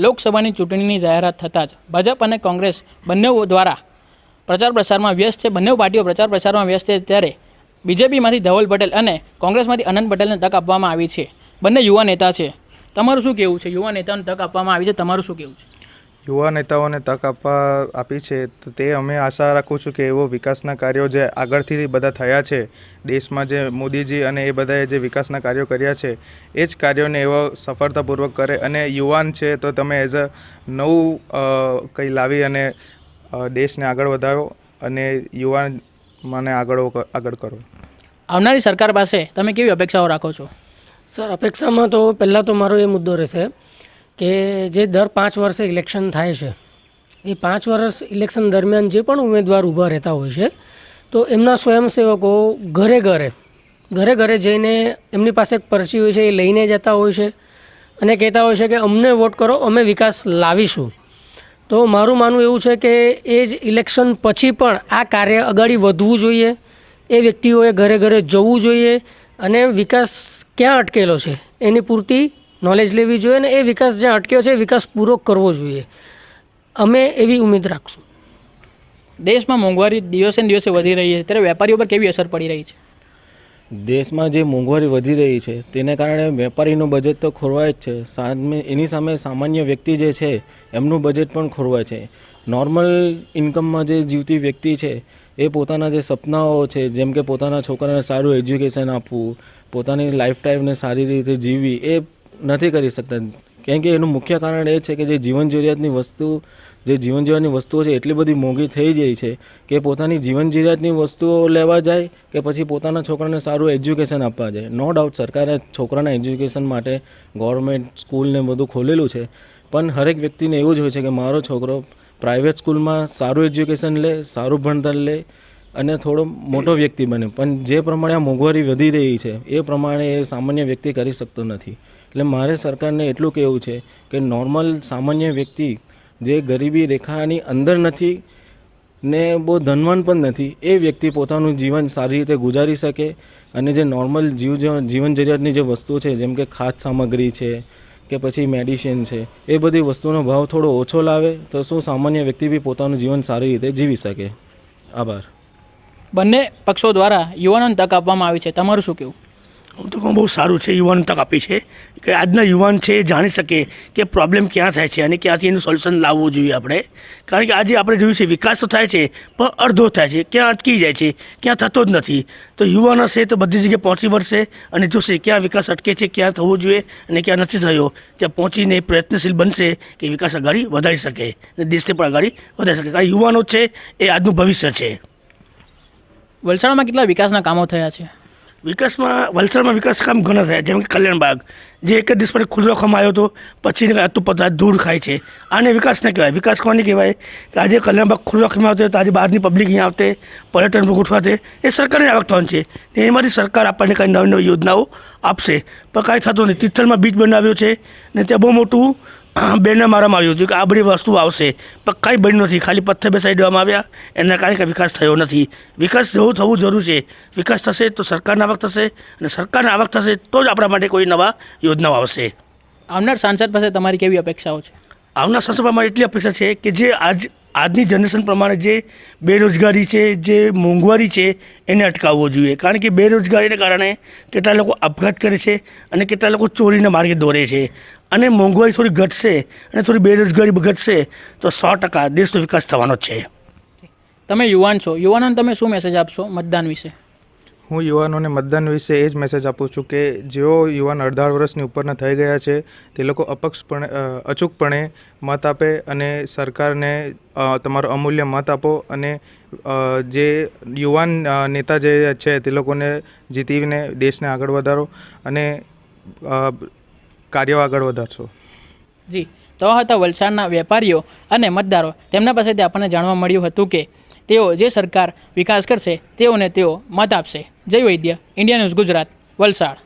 લોકસભાની ચૂંટણીની જાહેરાત થતાં જ ભાજપ અને કોંગ્રેસ બંને દ્વારા પ્રચાર પ્રસારમાં વ્યસ્ત છે. બંને પાર્ટીઓ પ્રચાર પ્રસારમાં વ્યસ્ત છે ત્યારે બીજેપીમાંથી ધવલ પટેલ અને કોંગ્રેસમાંથી અનંત પટેલને તક આપવામાં આવી છે. બંને યુવા નેતા છે. તમારું શું કહેવું છે? યુવા નેતાઓને તક આપવામાં આવી છે. તમારું શું કહેવું છે? યુવા નેતાઓને તક આપવા આપી છે તો તે અમે આશા રાખું છું કે એવો વિકાસના કાર્યો જે આગળથી બધા થયા છે દેશમાં જે મોદીજી અને એ બધાએ જે વિકાસના કાર્યો કર્યા છે એ જ કાર્યોને એવો સફળતાપૂર્વક કરે અને યુવાન છે તો તમે એઝ અ નવું કંઈ લાવી અને દેશને આગળ વધારો અને યુવાન મને આગળ આગળ કરો. આવનારી સરકાર પાસે તમે કેવી અપેક્ષાઓ રાખો છો? સર અપેક્ષામાં તો પહેલાં તો મારો એ મુદ્દો રહેશે કે જે દર પાંચ વર્ષે ઇલેક્શન થાય છે, એ પાંચ વર્ષ ઇલેક્શન દરમિયાન જે પણ ઉમેદવાર ઊભા રહેતા હોય છે, તો એમના સ્વયંસેવકો ઘરે ઘરે ઘરે ઘરે જઈને એમની પાસે એક પરચી હોય છે, એ લઈને જતા હોય છે અને કહેતા હોય છે કે અમને વોટ કરો, અમે વિકાસ લાવીશું. તો મારું માનવું એવું છે કે એ જ ઇલેક્શન પછી પણ આ કાર્ય આગળ વધવું જોઈએ, એ વ્યક્તિઓએ ઘરે ઘરે જવું જોઈએ અને વિકાસ ક્યાં અટકેલો છે, એની પૂરતી નોલેજ લેવી જોઈએ અને એ વિકાસ જ્યાં અટક્યો છે એ વિકાસ પૂરો કરવો જોઈએ. અમે એવી ઉમેદ રાખશું. દેશમાં મોંઘવારી દિવસે ને દિવસે વધી રહી છે. ત્યારે વેપારીઓ પર કેવી અસર પડી રહી છે? દેશમાં જે મોંઘવારી વધી રહી છે તેને કારણે વેપારીનું બજેટ તો ખોરવાય જ છે. સામે એની સામે સામાન્ય વ્યક્તિ જે છે એમનું બજેટ પણ ખોરવાય છે. નોર્મલ ઇન્કમમાં જે જીવતી વ્યક્તિ છે એ પોતાના જે સપનાઓ છે જેમ કે પોતાના છોકરાને સારું એજ્યુકેશન આપવું પોતાની લાઈફ ટાઈમને સારી રીતે જીવવી એ નથી કરી શકતા. કેમ કે એનું મુખ્ય કારણ એ છે કે જે જીવન જરૂરિયાતની વસ્તુ, જે જીવન જીવવાની વસ્તુઓ છે, એટલી બધી મોંઘી થઈ જાય છે કે પોતાની જીવન જરૂરિયાતની વસ્તુઓ લેવા જાય કે પછી પોતાના છોકરાને સારું એજ્યુકેશન આપવા જાય. નો ડાઉટ, સરકારે છોકરાના એજ્યુકેશન માટે ગવર્મેન્ટ સ્કૂલને બધું ખોલેલું છે. પણ હરેક વ્યક્તિને એવું જ હોય છે કે મારો છોકરો પ્રાઇવેટ સ્કૂલમાં સારું એજ્યુકેશન લે, સારું ભણતર લે અને થોડો મોટો વ્યક્તિ બને. પણ જે પ્રમાણે આ મોંઘવારી વધી રહી છે, એ પ્રમાણે એ સામાન્ય વ્યક્તિ કરી શકતો નથી. એટલે મારે સરકારને એટલું કહેવું છે કે નોર્મલ સામાન્ય વ્યક્તિ જે ગરીબી રેખાની અંદર નથી ને બહુ ધનવાન પણ નથી, એ વ્યક્તિ પોતાનું જીવન સારી રીતે ગુજારી શકે અને જે નોર્મલ જીવ જીવન જરૂરિયાતની જે વસ્તુ છે, જેમ કે ખાદ સામગ્રી છે કે પછી મેડિસિન છે, એ બધી વસ્તુનો ભાવ થોડો ઓછો લાવે તો શું સામાન્ય વ્યક્તિ બી પોતાનું જીવન સારી રીતે જીવી શકે? આભાર. બંને પક્ષો દ્વારા યુવાનોને તક આપવામાં આવી છે. તમારું શું કહેવું? હું તો કહું બહુ સારું છે યુવાન તક આપી છે કે આજના યુવાન છે એ જાણી શકે કે પ્રોબ્લેમ ક્યાં થાય છે અને ક્યાંથી એનું સોલ્યુશન લાવવું જોઈએ આપણે. કારણ કે આજે આપણે જોયું છે, વિકાસ તો થાય છે, પણ અડધો થાય છે, ક્યાં અટકી જાય છે, ક્યાં થતો જ નથી. તો યુવાન હશે તો બધી જગ્યાએ પહોંચી વળશે અને જોશે ક્યાં વિકાસ અટકે છે, ક્યાં થવો જોઈએ અને ક્યાં નથી થયો. ત્યાં પહોંચીને પ્રયત્નશીલ બનશે કે વિકાસ આગળ વધારી શકે અને દેશને પણ આગળ વધારી શકે. કારણ યુવાનો છે એ આજનું ભવિષ્ય છે. વલસાડમાં કેટલા વિકાસના કામો થયા છે? વિકાસમાં, વલસાડમાં વિકાસ કામ ઘણા થયા, જેમ કે કલ્યાણબાગ જે એક જ દિવસ માટે ખુલ્લો આવ્યો હતો, પછી આતું પદાર્થ ધૂળ ખાય છે. આને વિકાસ કહેવાય. વિકાસ કોને કહેવાય? કે આજે કલ્યાણબાગ ખુલ્લો રાખવામાં આવતો તો આજે બહારની પબ્લિક અહીંયા આવતે, પર્યટન ગોઠવાતે. એ સરકારની આવક થવાનું છે. એમાંથી સરકાર આપણને કંઈ નવી નવી યોજનાઓ આપશે. પણ કાંઈ થતું નથી. તિથલમાં બીચ બનાવ્યો છે. ને ત્યાં બહુ મોટું બેનર મારવામાં આવ્યું હતું કે આ બધી વસ્તુ આવશે. પણ કાંઈ બન્યું નથી. ખાલી પથ્થર બેસાડી દેવામાં આવ્યા. એના કારણે કંઈ વિકાસ થયો નથી. વિકાસ જેવું થવું જરૂર છે. વિકાસ થશે તો સરકારની આવક થશે અને સરકારની આવક થશે તો જ આપણા માટે કોઈ નવા યોજનાઓ આવશે. આવનાર સાંસદ પાસે તમારી કેવી અપેક્ષાઓ છે? આવનાર સંસદમાં એટલી અપેક્ષા છે કે જે આજ આજની જનરેશન પ્રમાણે જે બેરોજગારી છે જે મોંઘવારી છે એને અટકાવવો જોઈએ. કારણ કે બેરોજગારીને કારણે કેટલા લોકો આપઘાત કરે છે અને કેટલા લોકો ચોરીના માર્ગે દોરે છે. અને મોંઘવારી થોડી ઘટશે અને થોડી બેરોજગારી ઘટશે તો સો ટકા દેશનો વિકાસ થવાનો જ છે. તમે યુવાન છો. યુવાનોને તમે શું મેસેજ આપશો મતદાન વિશે? હું યુવાનોને મતદાન વિશે એ જ મેસેજ આપું છું કે જેઓ યુવાન અઢાર વર્ષની ઉપરના થઈ ગયા છે તે લોકો અપક્ષપણે અચૂકપણે મત આપે અને સરકારને તમારો અમૂલ્ય મત આપો અને જે યુવાન નેતા જે છે તે લોકોને જીતીને દેશને આગળ વધારો અને કાર્યો આગળ વધારશો? જી, તો હતા વલસાડના વેપારીઓ અને મતદારો. તેમના પાસેથી આપણને જાણવા મળ્યું હતું કે તેઓ જે સરકાર વિકાસ કરશે તેઓને તેઓ મત આપશે. Jay Vaidya, India news Gujarat, Valsad.